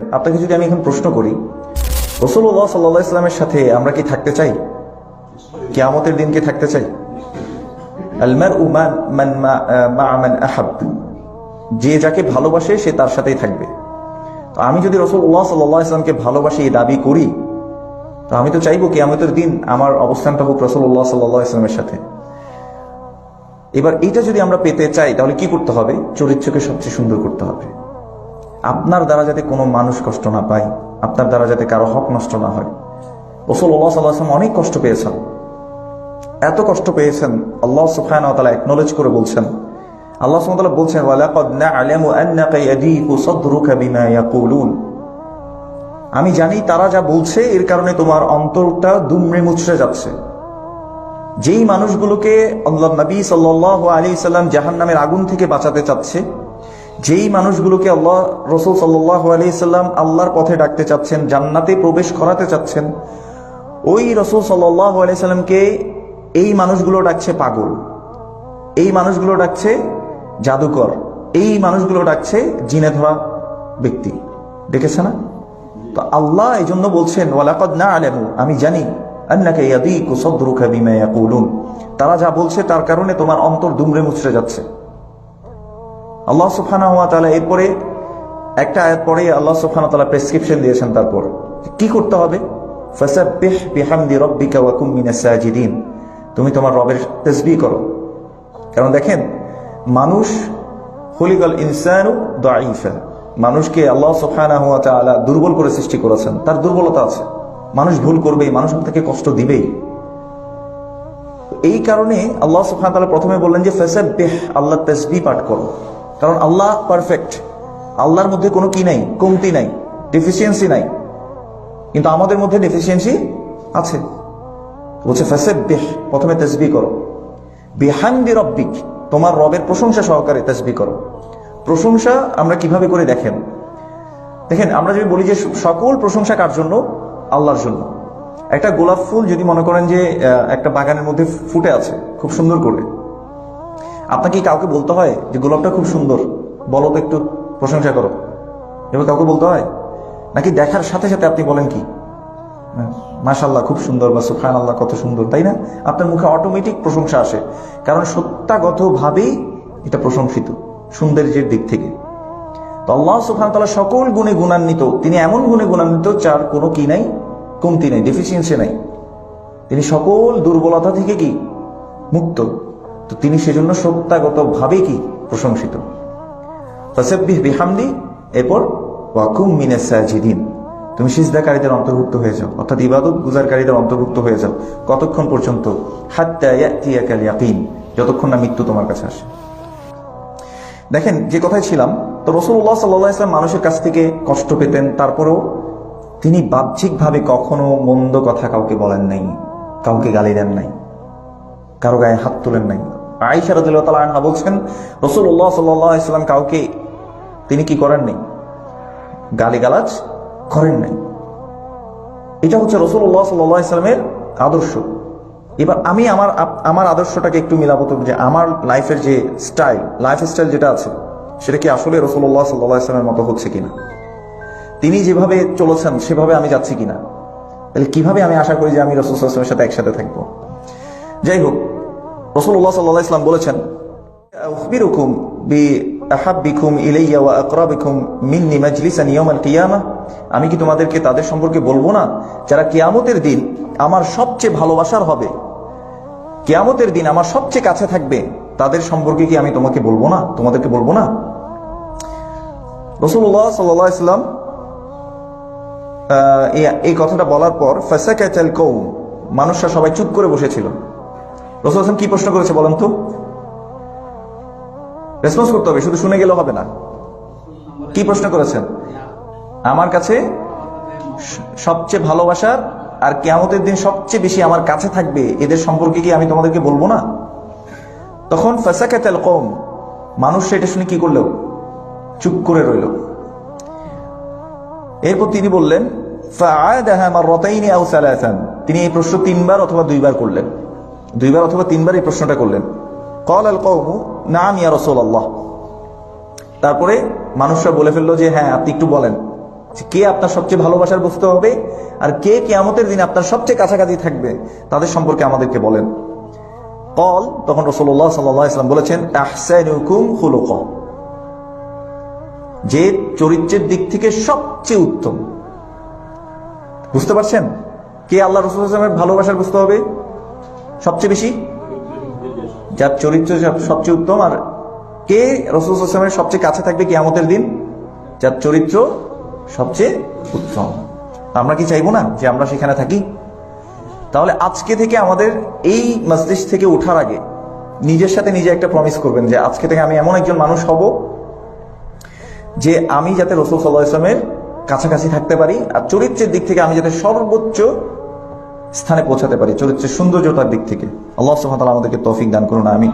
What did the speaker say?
আপনাকে যদি আমি এখন প্রশ্ন করি রসুল্লাহ সাল্লাহ ইসলামের সাথে আমরা কি থাকতে চাই? কিয়ামতের দিন কি থাকতে চাই? যে যাকে ভালোবাসে, সে তার সাথেই থাকবে। তো আমি যদি রসুল্লাহ সাল্লাহ ইসলামকে ভালোবাসি, এই দাবি করি, তো আমি তো চাইব কিয়ামতের দিন আমার অবস্থানটা হোক রসুল্লাহ সাল্লাহ ইসলামের সাথে। এবার এইটা যদি আমরা পেতে চাই, তাহলে কি করতে হবে? চরিত্রকে সবচেয়ে সুন্দর করতে হবে। আপনার দ্বারা যাতে কোনো মানুষ কষ্ট না পায়, আপনার দ্বারা যাতে কারও হক নষ্ট না হয়। রসুল্লাহ সাল্লাহাম অনেক কষ্ট পেয়েছেন। এত কষ্ট পেয়েছেন, আল্লাহ সুফায়ন তালা একনলেজ করে বলছেন। আল্লাহ সুমতাল্লাহ বলছেন আমি জানি তারা যা বলছে, এর কারণে তোমার অন্তরটা দুমড়ে মুচড়ে যাচ্ছে। যেই মানুষগুলোকে আল্লাহ নবী সাল্লাহ আলী সাল্লাম জাহান নামের আগুন থেকে বাঁচাতে চাচ্ছে যেই মানুষগুলোকে আল্লাহ রসুল সাল্লাহ আলী সাল্লাম আল্লাহর পথে ডাকতে চাচ্ছেন, জান্নাতে প্রবেশ করাতে চাচ্ছেন, ওই রসুল সাল্লাহ আলি সাল্লামকে এই মানুষগুলো ডাকছে পাগল, এই মানুষগুলো ডাকছে জাদুকর, এই মানুষগুলো ডাকছে জিনে ধরা ব্যক্তি। দেখেছে না? তো আল্লাহ এই জন্য বলছেন, ওয়ালাকদ না আলেমু আমি জানি ইয়াকুলুন তারা যা বলছে তার কারণে তোমার অন্তর দুমড়ে মুচড়ে যাচ্ছে। আল্লাহ সুবহানাহু ওয়া তাআলা এরপরে একটা আয়াত পরে আল্লাহ সুবহানাহু তালা প্রেসক্রিপশন দিয়েছেন তারপর। কি করতে হবে? তুমি তোমার রবের তাসবিহ করো। কারণ দেখেন, মানুষ খলিকাল ইনসানু দাঈফা মানুষকে আল্লাহ সুবহানাহু ওয়া তাআলা দুর্বল করে সৃষ্টি করেছেন। তার দুর্বলতা আছে। মানুষ ভুল করবেই, মানুষ তাকে কষ্ট দিবেই। এই কারণে আল্লাহ ওয়া তাআলা প্রথমে বললেন যে, ফাসাব্বিহ আল্লাহ তাসবিহ পাঠ করো। কারণ আল্লাহ পারফেক্ট আল্লাহর মধ্যে কোনো কি নাই? কমতি নাই। ডেফিসিয়েন্সি নাই। কিন্তু আমাদের মধ্যে ডেফিসিয়েন্সি আছে। বলছে, ফাসাব্বিহ প্রথমে তাসবিহ করো। বিহামদি রব্বিক তোমার রবের প্রশংসা সহকারে তাসবিহ করো। প্রশংসা আমরা কীভাবে করে দেখেন? দেখেন, আমরা যদি বলি যে সকল প্রশংসা কার জন্য? আল্লাহর জন্য। একটা গোলাপ ফুল যদি মনে করেন যে একটা বাগানের মধ্যে ফুটে আছে, খুব সুন্দর করে। আপনাকে কাউকে বলতে হয় যে গোলাপটা খুব সুন্দর? বলো তো একটু, প্রশংসা করো। এবার কাউকে বলতে হয়? নাকি দেখার সাথে সাথে আপনি বলেন কি? মাশাল্লাহ খুব সুন্দর বা সুফান আল্লাহ কত সুন্দর, তাই না? আপনার মুখে অটোমেটিক প্রশংসা আসে। কারণ সত্যাগত ভাবেই এটা প্রশংসিত, সৌন্দর্যের দিক থেকে। তো আল্লাহ সুফান তালা সকল গুণে গুণান্বিত। তিনি এমন গুণে গুণান্বিত যার কোনো কি নাই, কমতি নাই ডেফিসিয়েন্সি নাই। তিনি সকল দুর্বলতা থেকে কি? মুক্ত। তো তিনি সেজন্য সত্যাগত ভাবে কি প্রশংসিত? এরপর তুমি সিজদাকারীদের অন্তর্ভুক্ত হয়ে যাও, অর্থাৎ ইবাদত গুজারকারীদের অন্তর্ভুক্ত হয়ে যাও, কতক্ষণ পর্যন্ত? যতক্ষণ না মৃত্যু তোমার কাছে আসে। দেখেন, যে কথায় ছিলাম, তো রসুল্লাহ সাল্লাহ ইসলাম মানুষের কাছ থেকে কষ্ট পেতেন, তারপরেও তিনি বাহ্যিকভাবে কখনো মন্দ কথা কাউকে বলেন নাই, কাউকে গালি দেন নাই, কারও গায়ে হাত তোলেন নাই। আইসা রাদিল্লাহ তালা আনহা বলছেন রসুল্লাহ সাল্লাহ ইসলাম কাউকে তিনি কি করেন নাই? গালিগালাজ করেন নাই। এটা হচ্ছে রসুল্লাহ সাল্লাহ ইসলামের আদর্শ। এবার আমি আমার আমার আদর্শটাকে একটু মিলাবো তো, যে আমার লাইফের যে স্টাইল লাইফ স্টাইল যেটা আছে, সেটা কি আসলে রসুল্লাহ সাল্লাহ ইসলামের মতো হচ্ছে কিনা? তিনি যেভাবে চলেছেন, সেভাবে আমি যাচ্ছি কিনা? তাহলে কীভাবে আমি আশা করি যে আমি রসুল সাল্লামের সাথে একসাথে থাকব? যাই হোক রসুল্লাহ সাল্লাহ ইসলাম বলেছেন আমি কি তোমাদেরকে তাদের সম্পর্কে বলব না? যারা কিয়ামতের দিন আমার সবচেয়ে ভালোবাসার হবে, কিয়ামতের দিন আমার সবচেয়ে কাছে থাকবে, তাদের সম্পর্কে কি আমি তোমাকে বলব না? তোমাদেরকে বলব না? রসুল্লাহ সাল্লাহ ইসলাম এই কথাটা বলার পর ফেসাকাচাল কৌ মানুষরা সবাই চুপ করে বসেছিল। রসুল হাসান কি প্রশ্ন করেছে বলেন তো? রেসপন্স করতে হবে, শুধু শুনে গেলে হবে না। কি প্রশ্ন করেছেন? আমার কাছে সবচেয়ে ভালোবাসার আর কেমতের দিন সবচেয়ে বেশি আমার কাছে থাকবে, এদের সম্পর্কে কি আমি তোমাদেরকে বলব না? তখন ফেসাকে তেল কম মানুষ সেটা শুনে কি করল? চুপ করে রইল। এরপর তিনি বললেন তিনি এই প্রশ্ন তিনবার অথবা দুইবার করলেন। দুইবার অথবা তিনবার এই প্রশ্নটা করলেন। কল আল কৌমু না ইয়া রসোল আল্লাহ তারপরে মানুষরা বলে ফেলল যে হ্যাঁ আপনি একটু বলেন। কে আপনার সবচেয়ে ভালোবাসার বুঝতে হবে আর কে কেয়ামতের দিন আপনার সবচেয়ে কাছাকাছি থাকবে, তাদের সম্পর্কে আমাদেরকে বলেন। কল, তখন রসোল্লাহ সাল্লাম বলেছেন যে চরিত্রের দিক থেকে সবচেয়ে উত্তম। বুঝতে পারছেন? কে আল্লাহ রসুল ভালোবাসার বুঝতে হবে? সবচেয়ে বেশি? যার চরিত্র সবচেয়ে উত্তম, আর কে রসুল আসলামের সবচেয়ে কাছে থাকবে কিয়ামতের দিন? যার চরিত্র সবচেয়ে উত্তম। আমরা কি চাইব না যে আমরা সেখানে থাকি? তাহলে আজকে থেকে আমাদের এই মসজিদ থেকে ওঠার আগে নিজের সাথে নিজে একটা প্রমিস করবেন যে আজকে থেকে আমি এমন একজন মানুষ হব যে আমি যাতে রসুল সাল্লাহ ইসলামের কাছাকাছি থাকতে পারি, আর চরিত্রের দিক থেকে আমি যাতে সর্বোচ্চ স্থানে পৌঁছাতে পারি। চরিত্রের সৌন্দর্যতার দিক থেকে। আল্লাহ ওয়া আমাদেরকে তৌফিক দান করুন আমি